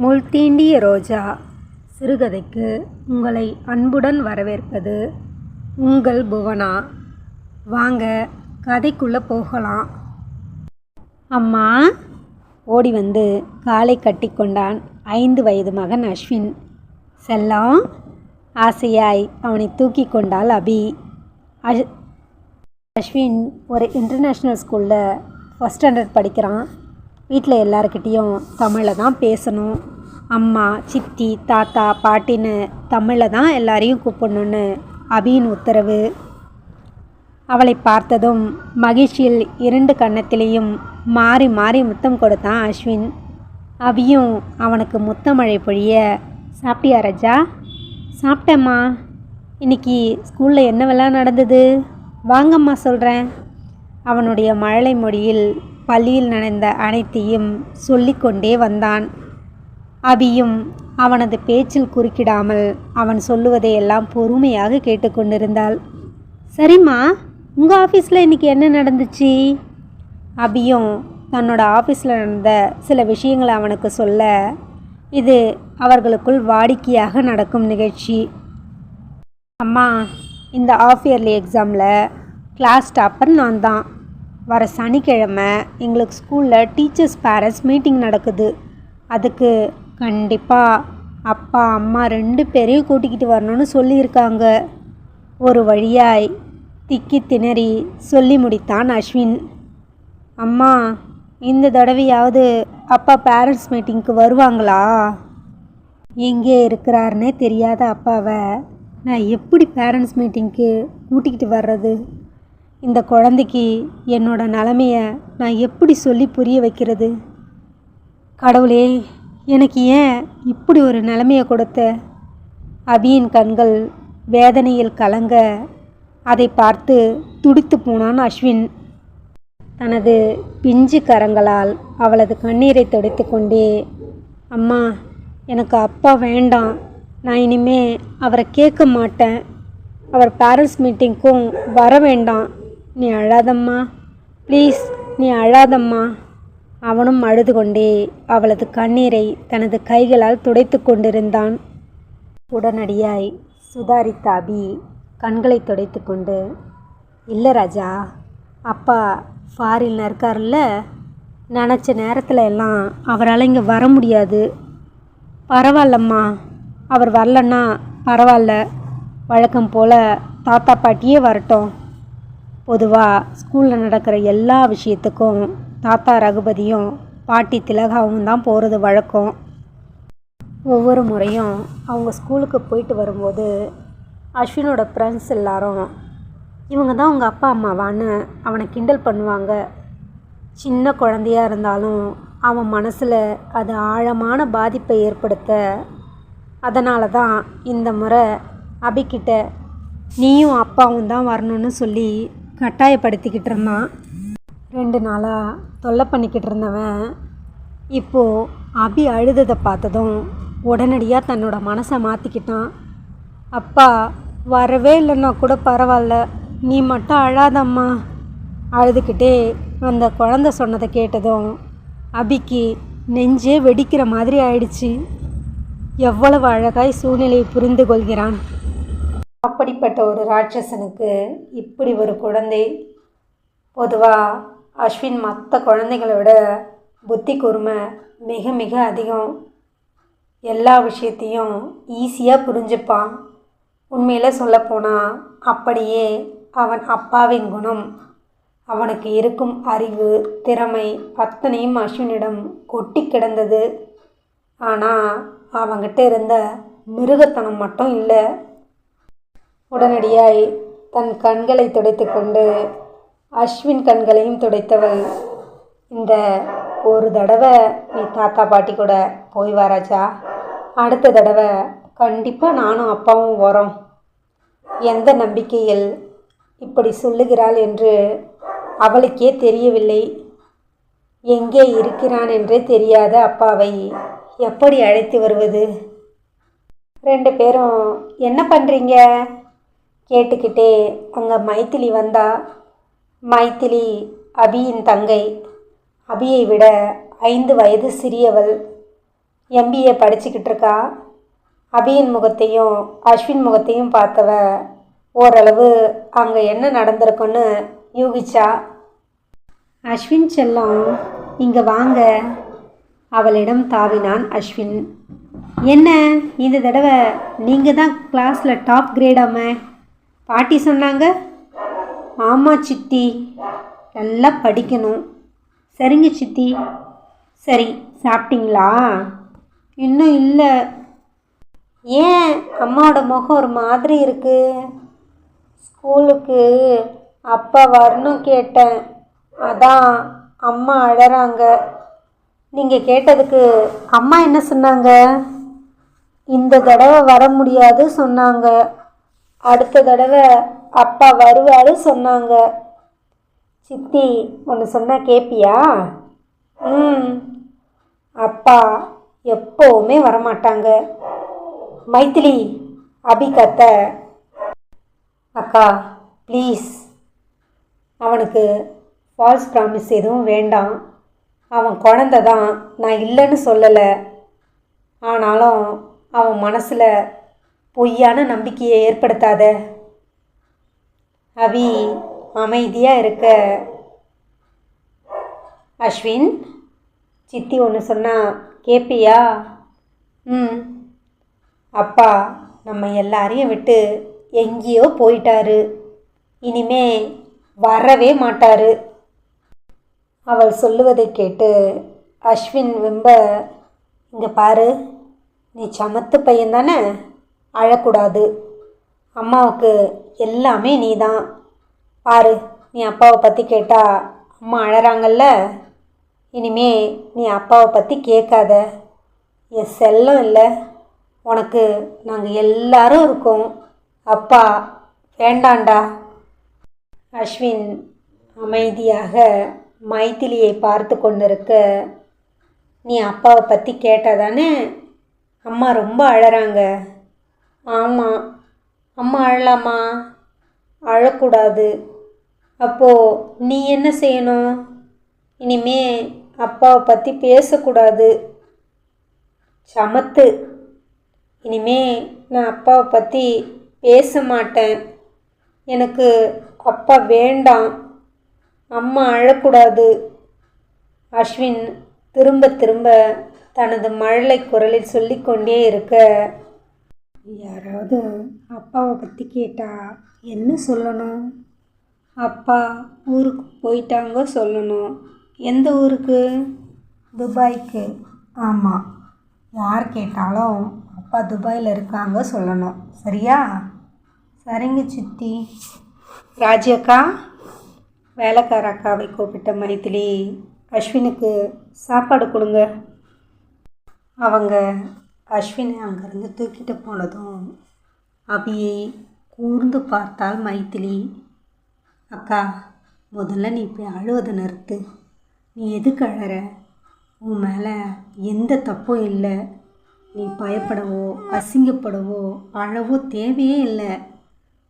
முள் தீண்டிய ரோஜா சிறுகதைக்கு உங்களை அன்புடன் வரவேற்பது உங்கள் புவனா. வாங்க கதைக்குள்ளே போகலாம். அம்மா ஓடி வந்து காலை கட்டிக்கொண்டான் ஐந்து வயது மகன் அஸ்வின். செல்லம் ஆசையாய் அவனை தூக்கி கொண்டாள் அபி. அஷ் அஸ்வின் ஒரு இன்டர்நேஷ்னல் ஸ்கூலில் ஃபஸ்ட் ஸ்டாண்டர்ட் படிக்கிறான். வீட்டில் எல்லாருக்கிட்டேயும் தமிழில் தான் பேசணும். அம்மா சித்தி தாத்தா பாட்டின்னு தமிழில் தான் எல்லாரையும் கூப்பிடணுன்னு அபியின் உத்தரவு. அவளை பார்த்ததும் மகிழ்ச்சியில் இரண்டு கன்னத்திலேயும் மாறி மாறி முத்தம் கொடுத்தான் அஸ்வின். அவியும் அவனுக்கு முத்தமழை பொழிய சாப்பிட்டியா ராஜா? சாப்பிட்டேம்மா. இன்னைக்கு ஸ்கூலில் என்னவெல்லாம் நடந்தது? வாங்கம்மா சொல்கிறேன் அவனுடைய மழலை மொழியில் பள்ளியில் நடந்த அனைத்தையும் சொல்லிக்கொண்டே வந்தான். அபியும் அவனது பேச்சில் குறுக்கிடாமல் அவன் சொல்லுவதையெல்லாம் பொறுமையாக கேட்டுக்கொண்டிருந்தாள் சரிம்மா உங்கள் ஆஃபீஸில் இன்றைக்கி என்ன நடந்துச்சு? அபியும் தன்னோட ஆஃபீஸில் நடந்த சில விஷயங்களை அவனுக்கு சொல்ல இது அவர்களுக்குள் வாடிக்கையாக நடக்கும் நிகழ்ச்சி. அம்மா இந்த ஆஃப் இயர்லி எக்ஸாமில் கிளாஸ் டாப்பர் நான் தான். வர சனிக்கிழமை எங்களுக்கு ஸ்கூலில் டீச்சர்ஸ் பேரண்ட்ஸ் மீட்டிங் நடக்குது. அதுக்கு கண்டிப்பாக அப்பா அம்மா ரெண்டு பேரையும் கூட்டிக்கிட்டு வரணும்னு சொல்லியிருக்காங்க. ஒரு வழியாய் திக்கி திணறி சொல்லி முடித்தான் அஸ்வின். அம்மா இந்த தடவையாவது அப்பா பேரண்ட்ஸ் மீட்டிங்க்கு வருவாங்களா? எங்கே இருக்கிறாருன்னே தெரியாத அப்பாவை நான் எப்படி பேரண்ட்ஸ் மீட்டிங்க்கு கூட்டிக்கிட்டு வர்றது? இந்த குழந்தைக்கு என்னோட நிலமையை நான் எப்படி சொல்லி புரிய வைக்கிறது? கடவுளே எனக்கு ஏன் இப்படி ஒரு நிலமையை கொடுத்த? அபியின் கண்கள் வேதனையில் கலங்க அதை பார்த்து துடித்து போனான் அஸ்வின். தனது பிஞ்சு கரங்களால் அவளது கண்ணீரை துடைத்து கொண்டே அம்மா எனக்கு அப்பா வேண்டாம். நான் இனிமே அவரை கேட்க மாட்டேன். அவர் பேரண்ட்ஸ் மீட்டிங்க்கும் வர வேண்டாம். நீ அழாதம்மா. ப்ளீஸ் நீ அழாதம்மா. அவனும் அழுது கொண்டே அவளது கண்ணீரை தனது கைகளால் துடைத்து கொண்டிருந்தான். உடனடியாய் சுதாரித்த அபி கண்களை துடைத்து கொண்டு இல்லை ராஜா அப்பா ஃபாரினில் இருக்கார்ல நினச்ச நேரத்தில் எல்லாம் அவரால் இங்கே வர முடியாது. பரவாயில்லம்மா அவர் வரலன்னா பரவாயில்ல. வழக்கம் போல் தாத்தா பாட்டியே வரட்டும். பொதுவாக ஸ்கூலில் நடக்கிற எல்லா விஷயத்துக்கும் தாத்தா ரகுபதியும் பாட்டி திலகாவும் தான் போகிறது வழக்கம். ஒவ்வொரு முறையும் அவங்க ஸ்கூலுக்கு போயிட்டு வரும்போது அஸ்வினோட ஃப்ரெண்ட்ஸ் எல்லாரும் இவங்க தான் உங்கள் அப்பா அம்மாவான்னு அவனை கிண்டல் பண்ணுவாங்க. சின்ன குழந்தையாக இருந்தாலும் அவன் மனசில் அது ஆழமான பாதிப்பை ஏற்படுத்த அதனால தான் இந்த முறை அபிக்கிட்ட நீயும் அப்பாவும் தான் வரணும்னு சொல்லி கட்டாயப்படுத்திக்கிட்டு இருந்தான் ரெண்டு நாளாக தொல்லை பண்ணிக்கிட்டு இருந்தவன் இப்போது அபி அழுததை பார்த்ததும் உடனடியாக தன்னோட மனசை மாற்றிக்கிட்டான் அப்பா வரவே இல்லைன்னா கூட பரவாயில்ல. நீ மட்டும் அழாதம்மா. அழுதுகிட்டே அந்த குழந்தை சொன்னதை கேட்டதும் அபிக்கு நெஞ்சே வெடிக்கிற மாதிரி ஆயிடுச்சு. எவ்வளவு அழகாய் சூழ்நிலையை புரிந்து கொள்கிறான். அப்படிப்பட்ட ஒரு ராட்சசனுக்கு இப்படி ஒரு குழந்தை. பொதுவாக அஸ்வின் மற்ற குழந்தைகளை விட புத்தி கூர்மை மிக மிக அதிகம். எல்லா விஷயத்தையும் ஈஸியாக புரிஞ்சுப்பான். உண்மையில் சொல்லப்போனால் அப்படியே அவன் அப்பாவின் குணம். அவனுக்கு இருக்கும் அறிவு திறமை அத்தனையும் அஸ்வினிடம் கொட்டி கிடந்தது. ஆனால் அவங்கிட்ட இருந்த மிருகத்தனம் மட்டும் இல்லை உடனடியாய் தன் கண்களை துடைத்து கொண்டு அஸ்வின் கண்களையும் துடைத்தவள் இந்த ஒரு தடவை நீ தாத்தா பாட்டி கூட போய் வாராச்சா அடுத்த தடவை கண்டிப்பாக நானும் அப்பாவும் வரோம். எந்த நம்பிக்கையில் இப்படி சொல்லுகிறாள் என்று அவளுக்கே தெரியவில்லை. எங்கே இருக்கிறான் என்றே தெரியாத அப்பாவை எப்படி அழைத்து வருவது? ரெண்டு பேரும் என்ன பண்ணுறீங்க கேட்டுக்கிட்டே அங்கே மைத்திலி வந்தா மைத்திலி அபியின் தங்கை. அபியை விட ஐந்து வயது சிறியவள். எம்பிஏ படிச்சுக்கிட்டு இருக்கா அபியின் முகத்தையும் அஸ்வின் முகத்தையும் பார்த்தவ ஓரளவு அங்கே என்ன நடந்திருக்குன்னு யூகிச்சா. அஸ்வின் செல்லம் இங்கே வாங்க. அவளிடம் தாவினான் அஸ்வின். என்ன? இந்த தடவை நீங்கள் தான் கிளாஸில் டாப் கிரேடாமே பாட்டி சொன்னாங்க ஆமாம் சித்தி நல்லா படிக்கணும். சரிங்க சித்தி. சரி சாப்பிட்டீங்களா? இன்னும் இல்லை. ஏன்? அம்மாவோட முகம் ஒரு மாதிரி இருக்குது ஸ்கூலுக்கு அப்பா வரணும் கேட்டேன். அதான் அம்மா அழறாங்க. நீங்கள் கேட்டதுக்கு அம்மா என்ன சொன்னாங்க? இந்த தடவை வர முடியாது சொன்னாங்க. அடுத்த தடவை அப்பா வருவாரு சொன்னாங்க. சித்தி ஒன்று சொன்னால் கேட்பியா ம். அப்பா எப்போவுமே வரமாட்டாங்க. மைத்திலி அபி கத்த அக்கா ப்ளீஸ். அவனுக்கு ஃபால்ஸ் ப்ராமிஸ் எதுவும் வேண்டாம். அவன் குழந்த தான் நான் இல்லைன்னு சொல்லலை. ஆனாலும் அவன் மனசில் பொய்யான நம்பிக்கையை ஏற்படுத்தாத. அவி அமைதியாக இருக்க. அஸ்வின் சித்தி ஒன்று சொன்னால் கேப்பியா? ம். அப்பா நம்ம எல்லாரையும் விட்டு எங்கேயோ போயிட்டாரு. இனிமே வரவே மாட்டாரு. அவள் சொல்லுவதை கேட்டு அஸ்வின் வெம்ப இங்கே பாரு நீ சமத்து பையன் தானே? அழக்கூடாது. அம்மாவுக்கு எல்லாமே நீ தான் பாரு நீ அப்பாவை பற்றி கேட்டால் அம்மா அழகிறாங்கல்ல இனிமே நீ அப்பாவை பற்றி கேட்காத. என் செல்லம் இல்லை. உனக்கு நாங்கள் எல்லாரும் இருக்கோம். அப்பா வேண்டாண்டா. அஸ்வின் அமைதியாக மைத்திலியை பார்த்து கொண்டிருக்க நீ அப்பாவை பற்றி கேட்டாதானே அம்மா ரொம்ப அழறாங்க. ஆமாம் அம்மா அழலாமா? அழக்கூடாது. அப்போது நீ என்ன செய்யணும்? இனிமே அப்பாவை பற்றி பேசக்கூடாது. சமத்து. இனிமே நான் அப்பாவை பற்றி பேச மாட்டேன். எனக்கு அப்பா வேண்டாம். அம்மா அழக்கூடாது. அஸ்வின் திரும்ப திரும்ப தனது மழலை குரலில் சொல்லிக்கொண்டே இருக்க யாராவது அப்பாவை பற்றி கேட்டால் என்ன சொல்லணும்? அப்பா ஊருக்கு போயிட்டாங்க சொல்லணும். எந்த ஊருக்கு? துபாய்க்கு. ஆமாம் யார் கேட்டாலும் அப்பா துபாயில் இருக்காங்க சொல்லணும். சரியா? சரிங்க சித்தி. ராஜி அக்கா வேலைக்கார அக்காவை கூப்பிட்ட மைத்திலி அஸ்வினுக்கு சாப்பாடு கொடுங்க. அவங்க அஸ்வினை அங்கேருந்து தூக்கிட்டு போனதும் அபியை கூர்ந்து பார்த்தாள் மைத்திலி. அக்கா முதல்ல நீ இப்படி அழுவதை நிறுத்து. நீ எதுக்கு அழற? உன் மேலே எந்த தப்பும் இல்லை. நீ பயப்படவோ அசிங்கப்படவோ அழவோ தேவையே இல்லை.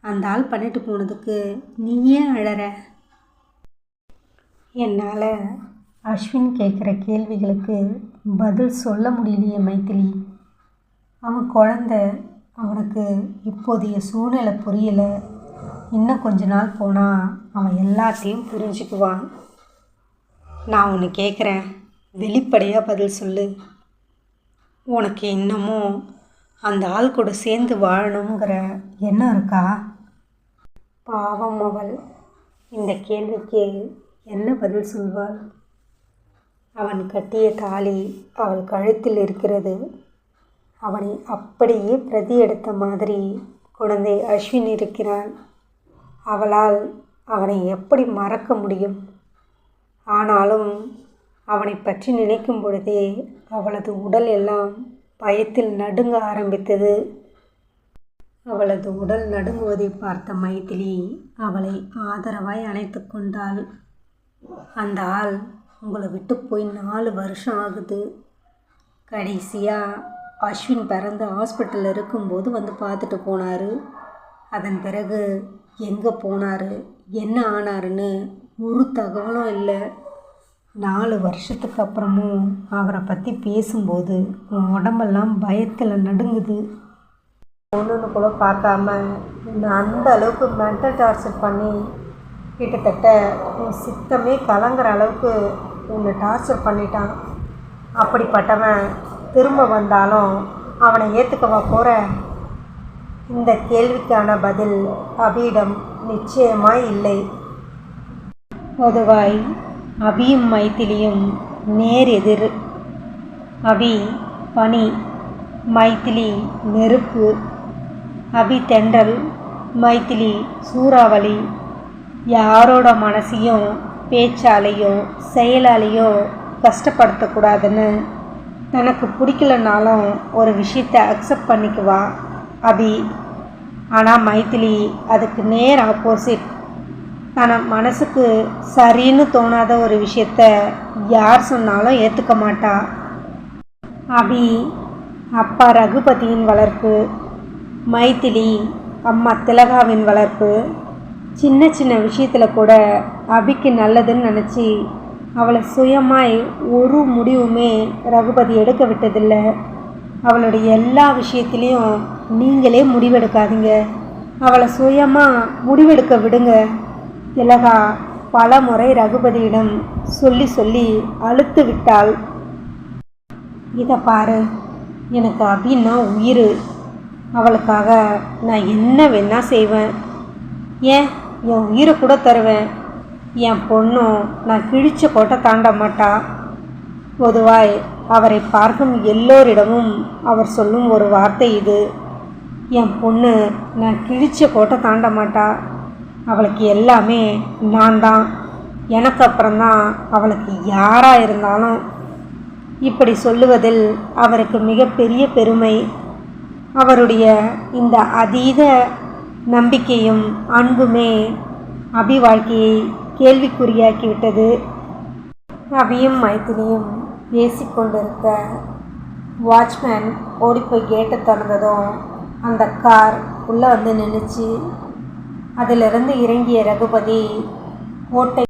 அந்த ஆள் பண்ணிட்டு போனதுக்கு நீ ஏன் அழற? என்னால் அஸ்வின் கேட்குற கேள்விகளுக்கு பதில் சொல்ல முடியலையே மைத்திலி. அவன் குழந்த அவனுக்கு இப்போதைய சூழ்நிலை புரியலை. இன்னும் கொஞ்ச நாள் போனால் அவன் எல்லாத்தையும் புரிஞ்சுக்குவான். நான் ஒன்று கேட்குறேன் வெளிப்படையாக பதில் சொல்லு. உனக்கு இன்னமும் அந்த ஆள் கூட சேர்ந்து வாழணுங்கிற எண்ணம் இருக்கா? பாவம் அவள். இந்த கேள்விக்கு என்ன பதில் சொல்வாள்? அவன் கட்டிய தாலி அவள் கழுத்தில் இருக்கிறது. அவனை அப்படியே பிரதி எடுத்த மாதிரி குழந்தை அஸ்வின் இருக்கிறான் அவளால் அவனை எப்படி மறக்க முடியும்? ஆனாலும் அவனை பற்றி நினைக்கும் பொழுதே அவளது உடல் எல்லாம் பயத்தில் நடுங்க ஆரம்பித்தது. அவளது உடல் நடுங்குவதை பார்த்த மைதிலி அவளை ஆதரவாய் அணைத்து கொண்டாள். அந்த ஆள் உங்களை விட்டு போய் நாலு வருஷம் ஆகுது. கடைசியாக அஸ்வின் பிறந்து ஹாஸ்பிட்டலில் இருக்கும்போது வந்து பார்த்துட்டு போனார். அதன் பிறகு எங்கே போனார்? என்ன ஆனாருன்னு ஒரு தகவலும் இல்லை. நாலு வருஷத்துக்கு அப்புறமும் அவரை பற்றி பேசும்போது உன் உடம்பெல்லாம் பயத்தில் நடுங்குது. ஒன்றுன்னு கூட பார்க்காம அந்த அளவுக்கு மென்டல் டார்ச்சர் பண்ணி கிட்டத்தட்ட உன் சித்தமே கலங்குற அளவுக்கு உன்னை டார்ச்சர் பண்ணிட்டான். அப்படிப்பட்டவன் திரும்ப வந்தாலும் அவனை ஏற்றுக்கவா போகிற இந்த கேள்விக்கான பதில் அபியிடம் நிச்சயமாய் இல்லை. பொதுவாய் அபியும் மைத்திலியும் நேர் எதிர். அபி பனி மைத்திலி நெருப்பு. அபி தென்றல் மைத்திலி சூறாவளி. யாரோட மனசையும் பேச்சாலேயோ செயலாலேயோ கஷ்டப்படுத்தக்கூடாதுன்னு தனக்கு பிடிக்கலனாலும் ஒரு விஷயத்தை அக்செப்ட் பண்ணிக்குவா அபி. ஆனால் மைத்திலி அதுக்கு நேர் ஆப்போசிட் தன மனசுக்கு சரின்னு தோணாத ஒரு விஷயத்த யார் சொன்னாலும் ஏற்றுக்க மாட்டா. அபி அப்பா ரகுபதியின் வளர்ப்பு மைத்திலி அம்மா திலகாவின் வளர்ப்பு. சின்ன சின்ன விஷயத்தில் கூட அபிக்கு நல்லதுன்னு நினச்சி அவளை சுயமாய் ஒரு முடிவுமே ரகுபதி எடுக்க விட்டதில்லை அவளுடைய எல்லா விஷயத்துலேயும் நீங்களே முடிவெடுக்காதீங்க. அவளை சுயமாக முடிவெடுக்க விடுங்க. திலகா பல முறை ரகுபதியிடம் சொல்லி சொல்லி அழுத்து விட்டாள். இதை பாரு எனக்கு அபின்னா உயிர். அவளுக்காக நான் என்ன வேணா செய்வேன். ஏன்? என் உயிரை கூட தருவேன். என் பொண்ணும் நான் கிழிச்ச கோட்டை தாண்ட மாட்டா. பொதுவாய் அவரை பார்க்கும் எல்லோரிடமும் அவர் சொல்லும் ஒரு வார்த்தை இது. என் பொண்ணு நான் கிழிச்ச கோட்டை தாண்ட மாட்டா. அவளுக்கு எல்லாமே நான் தான். எனக்கு அப்புறம்தான் அவளுக்கு யாராக இருந்தாலும். இப்படி சொல்லுவதில் அவருக்கு மிகப்பெரிய பெருமை. அவருடைய இந்த அதீத நம்பிக்கையும் அன்புமே அபி வாழ்க்கையை கேள்விக்குறியாக்கிவிட்டது. அபியும் மைத்திலியும் பேசிக்கொண்டிருக்க வாட்ச்மேன் ஓடிப்போய் கேட்டை திறந்ததும் அந்த கார் உள்ளே வந்து நின்றுச்சு அதிலிருந்து இறங்கிய ரகுபதி ஓட்டை